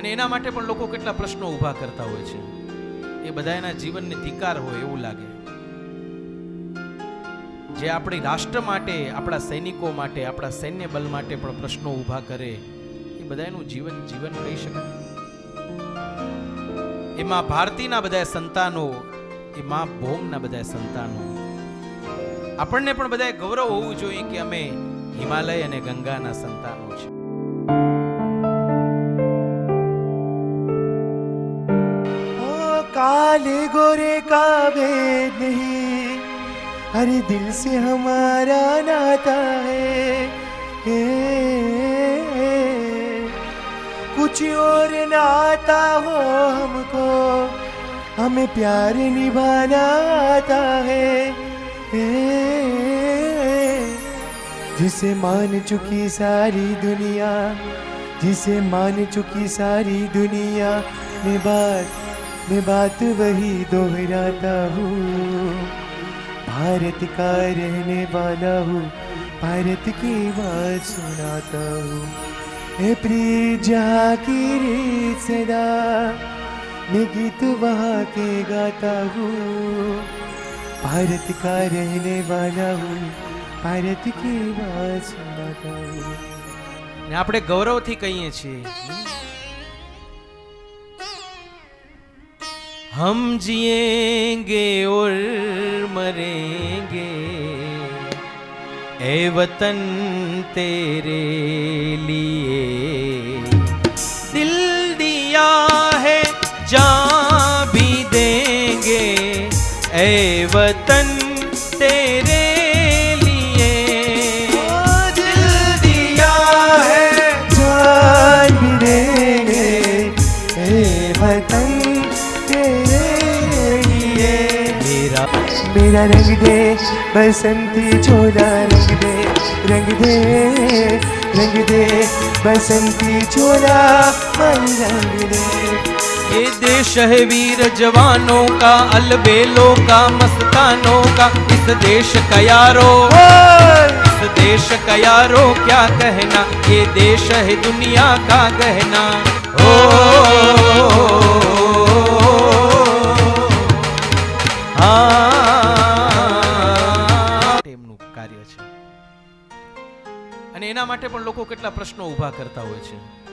અને એના માટે પણ લોકો કેટલા પ્રશ્નો ઊભા કરતા હોય છે. એ બધા એના જીવનને ધિકાર હોય એવું લાગે. જે આપણી રાષ્ટ્ર માટે, આપણા સૈનિકો માટે, આપણા સૈન્ય બલ માટે પણ પ્રશ્નો ઊભા કરે, એ બધા એનું જીવન જીવન કહી શકાય. એમાં ભારતીના બધા સંતાનો એ મા ભોમના બધા સંતાનો. આપણને પણ બધાએ ગૌરવ હોવું જોઈએ કે અમે હિમાલય અને ગંગાના સંતાનો છે काले गोरे का भेद नहीं। अरे दिल से हमारा नाता है। ए, ए, ए, कुछ और नाता हो हमको हमें प्यार निभाना आता है। ए, जिसे मान चुकी सारी दुनिया जिसे मान चुकी सारी दुनिया मैं बात मैं बात वही दोहराता हूँ भारत का रहने वाला हूँ भारत की बात सुनाता हूँ ए प्रीत जहाँ की रीत सदा मैं गीत वहाँ के गाता हूँ भारत का रहने वाला हूँ भारत की बात सुनाता हूँ ને આપણે ગૌરવથી કહીએ છીએ हम जिएंगे और मरेंगे ए वतन तेरे लिए दिल दिया है जान भी देंगे ए वतन मेरा मेरा रंग दे बसंती चोला रंग दे रंग दे रंग दे बसंती चोला मन रंग दे ये देश है वीर जवानों का अलबेलों का मस्तानों का इस देश का यारो इस देश का यारो क्या कहना ये देश है दुनिया का गहना ओ કેટલા પ્રશ્નો ઊભા કરતા હોય છે?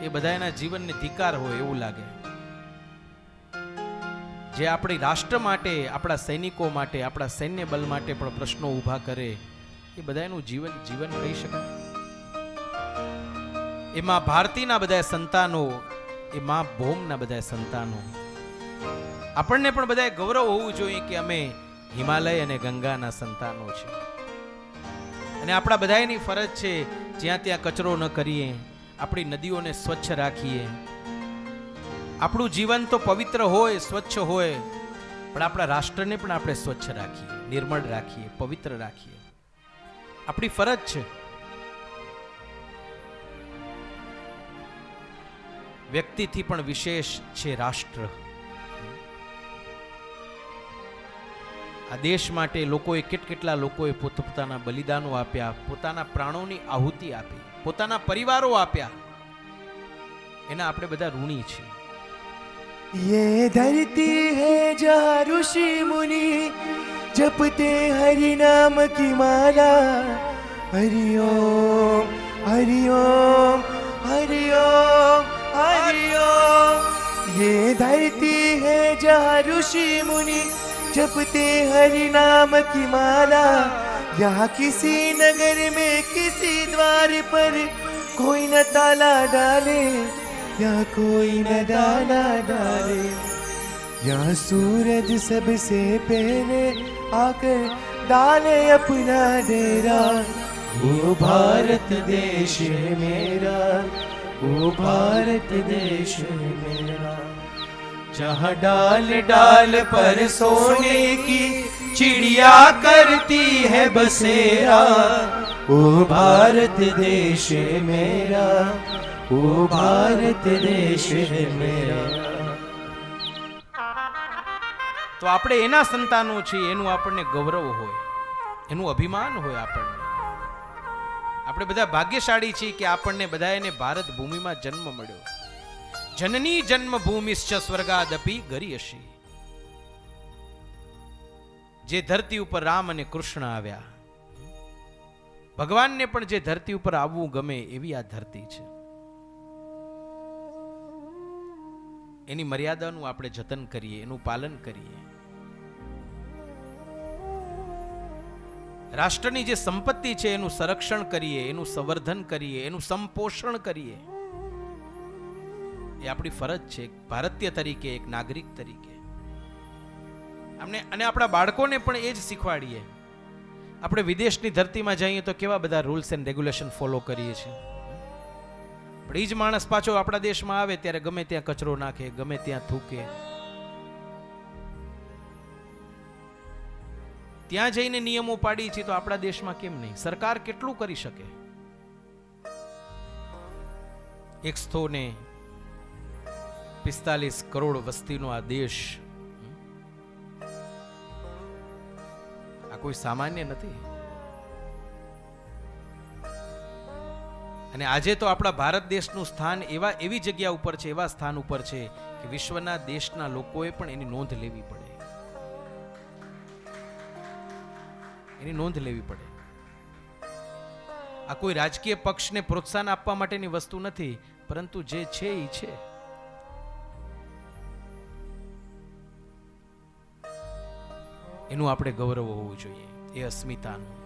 એ બધા એના જીવનને ધિકાર હોય એવું લાગે. જે આપણી રાષ્ટ્ર માટે, આપણા સૈનિકો માટે, આપણા સૈન્ય બલ માટે પણ પ્રશ્નો ઊભા કરે, એ બધા એનું જીવન જીવન કહી શકાય. એમાં ભારતીના બધા સંતાનો, એ મા ભોમના બધા સંતાનો. આપણને પણ બધાએ ગૌરવ હોવું જોઈએ કે અમે હિમાલય અને ગંગાના સંતાનો છે. અને આપણા બધાની ફરજ છે જ્યાં ત્યાં કચરો ન કરીએ, આપણી નદીઓને સ્વચ્છ રાખીએ. આપણું જીવન તો પવિત્ર હોય, સ્વચ્છ હોય, પણ આપણા રાષ્ટ્રને પણ આપણે સ્વચ્છ રાખીએ, નિર્મળ રાખીએ, પવિત્ર રાખીએ. આપણી ફરજ છે. વ્યક્તિથી પણ વિશેષ છે રાષ્ટ્ર. આ દેશ માટે લોકોએ કેટકેટલા લોકોએ પોતપોતાના બલિદાનો આપ્યા, પોતાના પ્રાણોની આહુતિ આપી, પોતાના પરિવારો આપ્યા. એના આપણે બધા ઋણી છીએ. યે ધરતી હે જહા ઋષિ મુનિ, જપતે હરિ નામ કી માલા. હરિ ઓમ હરિ ઓમ હરિ ઓમ હરિ ઓમ. યે ધરતી હે જહા ઋષિ મુનિ जपते हरि नाम की माला यहाँ किसी नगर में किसी द्वार पर कोई न ताला डाले यहाँ कोई न दाना डाले यहाँ सूरज सबसे पहले आकर डाले अपना डेरा वो भारत देश है मेरा वो भारत देश है मेरा जहाँ डाल डाल पर सोने की चिड़िया करती है बसेरा वो भारत देश है मेरा वो भारत देश है मेरा તો આપણે એના સંતાનો છીએ એનું આપણને ગૌરવ હોય એનું અભિમાન હોય આપણને આપણે બધા ભાગ્યશાળી છીએ કે આપણને બધાને ભારત ભૂમિમાં જન્મ મળ્યો જનની જન્મભૂમિશ્ચ સ્વર્ગાદપી ગરીયશી જે ધરતી ઉપર રામ અને કૃષ્ણ આવ્યા, ભગવાનને પણ જે ધરતી ઉપર આવવું ગમે એવી આ ધરતી છે. એની મર્યાદાનું આપણે જતન કરીએ, એનું પાલન કરીએ. રાષ્ટ્રની જે સંપત્તિ છે, એનું સંરક્ષણ કરીએ, એનું સંવર્ધન કરીએ, એનું સંપોષણ કરીએ. એ આપણી ફરજ છે ભારતીય તરીકે, એક નાગરિક તરીકે. અમને અને આપણા બાળકોને પણ એ જ શીખવાડીએ. આપણે વિદેશની ધરતીમાં જઈએ તો કેવા બધા રૂલ્સ એન્ડ રેગ્યુલેશન ફોલો કરીએ છીએ. પણ એ જ માણસ પાછો આપણા દેશમાં આવે ત્યારે ગમે ત્યાં કચરો નાખે, ગમે ત્યાં થૂકે. ત્યાં જઈને નિયમો પાડી છે તો આપણા દેશમાં કેમ નહીં? સરકાર કેટલું કરી શકે? એકસો ને પિસ્તાલીસ કરોડ વસ્તીનો આ દેશ. આ કોઈ સામાન્ય નથી. અને આજે તો આપણા ભારત દેશનું સ્થાન એવા એવી જગ્યા ઉપર છે, એવા સ્થાન ઉપર છે કે વિશ્વના દેશના લોકોએ પણ એની નોંધ લેવી પડે. એની નોંધ લેવી પડે. આ કોઈ રાજકીય પક્ષને પ્રોત્સાહન આપવા માટેની વસ્તુ નથી, પરંતુ જે છે એ છે. એનું આપણે ગૌરવ હોવું જોઈએ. એ અસ્મિતાનું.